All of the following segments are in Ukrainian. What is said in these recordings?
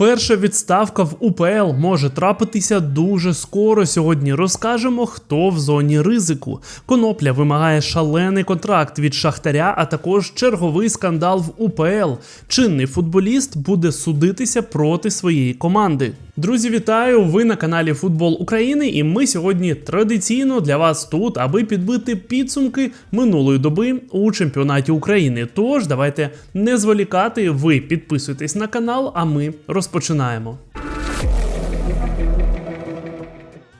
Перша відставка в УПЛ може трапитися дуже скоро. Сьогодні розкажемо, хто в зоні ризику. Конопля вимагає шалений контракт від Шахтаря, а також черговий скандал в УПЛ. Чинний футболіст буде судитися проти своєї команди. Друзі, вітаю! Ви на каналі Футбол України, і ми сьогодні традиційно для вас тут, аби підбити підсумки минулої доби у чемпіонаті України. Тож давайте не зволікати. Ви підписуйтесь на канал, а ми розпочинаємо.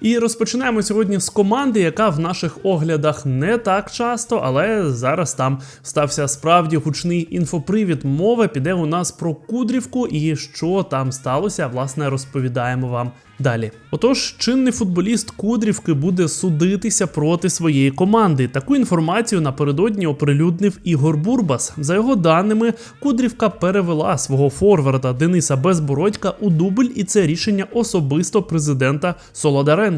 І розпочинаємо сьогодні з команди, яка в наших оглядах не так часто, але зараз там стався справді гучний інфопривід. Мова піде у нас про Кудрівку і що там сталося, власне, розповідаємо вам далі. Отож, чинний футболіст Кудрівки буде судитися проти своєї команди. Таку інформацію напередодні оприлюднив Ігор Бурбас. За його даними, Кудрівка перевела свого форварда Дениса Безбородька у дубль, і це рішення особисто президента Солодаренка.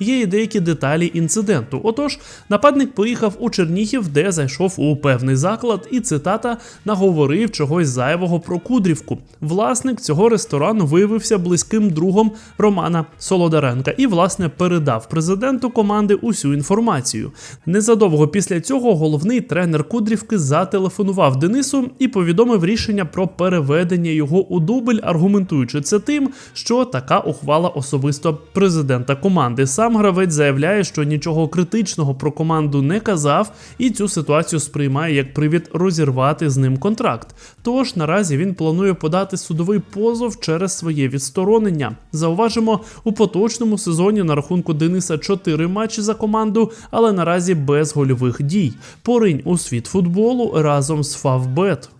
Є і деякі деталі інциденту. Отож, нападник поїхав у Чернігів, де зайшов у певний заклад, і цитата наговорив чогось зайвого про Кудрівку. Власник цього ресторану виявився близьким другом Романа. Солодаренка і, власне, передав президенту команди усю інформацію. Незадовго після цього головний тренер Кудрівки зателефонував Денису і повідомив рішення про переведення його у дубль, аргументуючи це тим, що така ухвала особисто президента команди. Сам гравець заявляє, що нічого критичного про команду не казав, і цю ситуацію сприймає як привід розірвати з ним контракт. Тож наразі він планує подати судовий позов через своє відсторонення. Зауважимо, у поточному сезоні на рахунку Дениса 4 матчі за команду, але наразі без гольових дій. Поринь у світ футболу разом з Фавбет.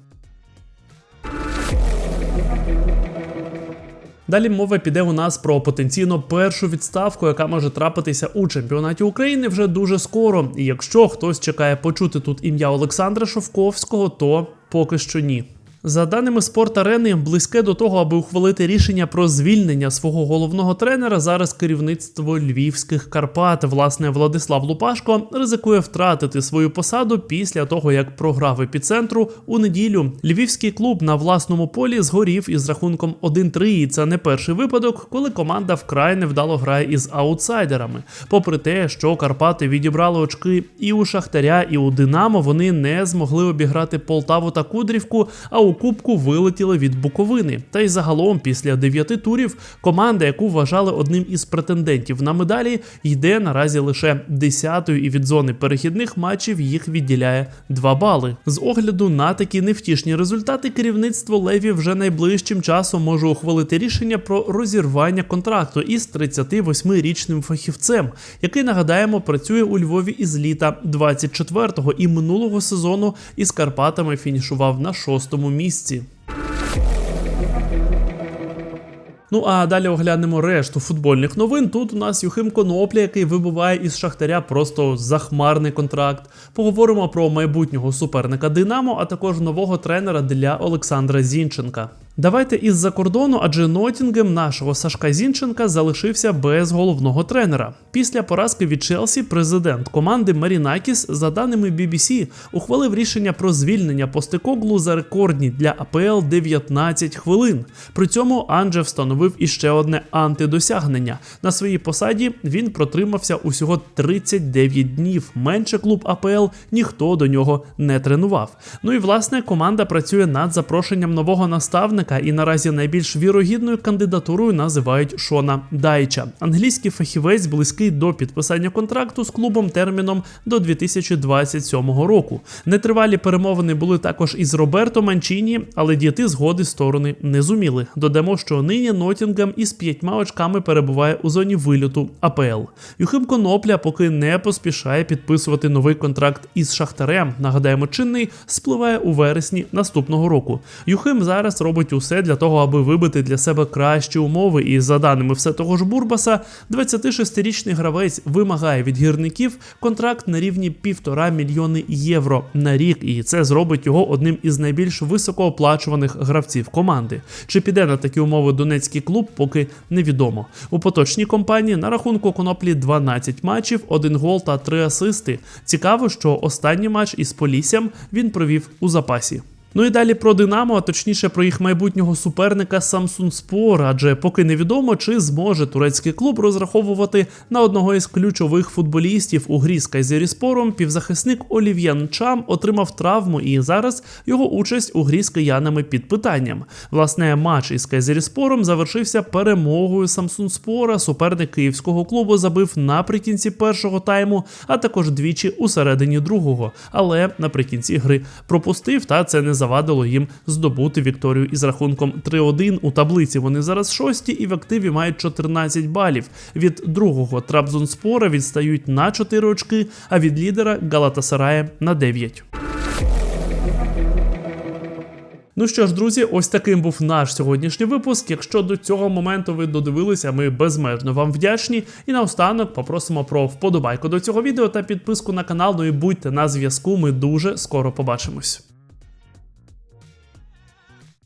Далі мова піде у нас про потенційно першу відставку, яка може трапитися у чемпіонаті України вже дуже скоро. І якщо хтось чекає почути тут ім'я Олександра Шовковського, то поки що ні. За даними спорт-арени, близьке до того, аби ухвалити рішення про звільнення свого головного тренера, зараз керівництво львівських Карпат, власне, Владислав Лупашко, ризикує втратити свою посаду після того, як програв епіцентру у неділю. Львівський клуб на власному полі згорів із рахунком 1-3, і це не перший випадок, коли команда вкрай невдало грає із аутсайдерами. Попри те, що Карпати відібрали очки і у Шахтаря, і у Динамо, вони не змогли обіграти Полтаву та Кудрівку. а у Кубку вилетіли від Буковини. Та й загалом, після дев'яти турів, команда, яку вважали одним із претендентів на медалі, йде наразі лише десятою, і від зони перехідних матчів їх відділяє 2 бали. З огляду на такі невтішні результати, керівництво Леві вже найближчим часом може ухвалити рішення про розірвання контракту із 38-річним фахівцем, який нагадаємо працює у Львові із літа 24-го і минулого сезону із Карпатами фінішував на шостому місці. Ну а далі оглянемо решту футбольних новин. Тут у нас Юхим Конопля, який вибуває із Шахтаря просто захмарний контракт. Поговоримо про майбутнього суперника Динамо, а також нового тренера для Олександра Зінченка. Давайте із-за кордону, адже Нотінгем нашого Сашка Зінченка залишився без головного тренера. Після поразки від Челсі президент команди Марінакіс, за даними BBC, ухвалив рішення про звільнення Постекоглу за рекордні для АПЛ 19 хвилин. При цьому Анже встановив іще одне антидосягнення. На своїй посаді він протримався усього 39 днів. Менше клуб АПЛ ніхто до нього не тренував. Ну і власне команда працює над запрошенням нового наставника і наразі найбільш вірогідною кандидатурою називають Шона Дайча. Англійський фахівець близький до підписання контракту з клубом терміном до 2027 року. Нетривалі перемовини були також із Роберто Манчіні, але діяти згоди сторони не зуміли. Додамо, що нині Нотінгем із п'ятьма очками перебуває у зоні вильоту АПЛ. Юхим Конопля поки не поспішає підписувати новий контракт із Шахтарем. Нагадаємо, чинний спливає у вересні наступного року. Юхим зараз робить усе для того, аби вибити для себе кращі умови. І за даними все того ж Бурбаса, 26-річний гравець вимагає від гірників контракт на рівні півтора мільйони євро на рік, і це зробить його одним із найбільш високооплачуваних гравців команди. Чи піде на такі умови донецький клуб, поки невідомо. У поточній компанії на рахунку коноплі 12 матчів, 1 гол та 3 асисти. Цікаво, що останній матч із Поліссям він провів у запасі. Ну і далі про Динамо, а точніше про їх майбутнього суперника Samsung Spor, адже поки невідомо, чи зможе турецький клуб розраховувати на одного із ключових футболістів у грі з Кайзеріспором. Півзахисник Олів'ян Чам отримав травму, і зараз його участь у грі з киянами під питанням. Власне, матч із Кайзеріспором завершився перемогою Samsung Спора. Суперник київського клубу забив наприкінці першого тайму, а також двічі у середині другого. Але наприкінці гри пропустив, та це не завадило їм здобути вікторію із рахунком 3-1. У таблиці вони зараз шості і в активі мають 14 балів. Від другого Трабзонспора відстають на 4 очки, а від лідера Галатасарая на 9. Ну що ж, друзі, ось таким був наш сьогоднішній випуск. Якщо до цього моменту ви додивилися, ми безмежно вам вдячні. І наостанок попросимо про вподобайку до цього відео та підписку на канал. Ну і будьте на зв'язку. Ми дуже скоро побачимось.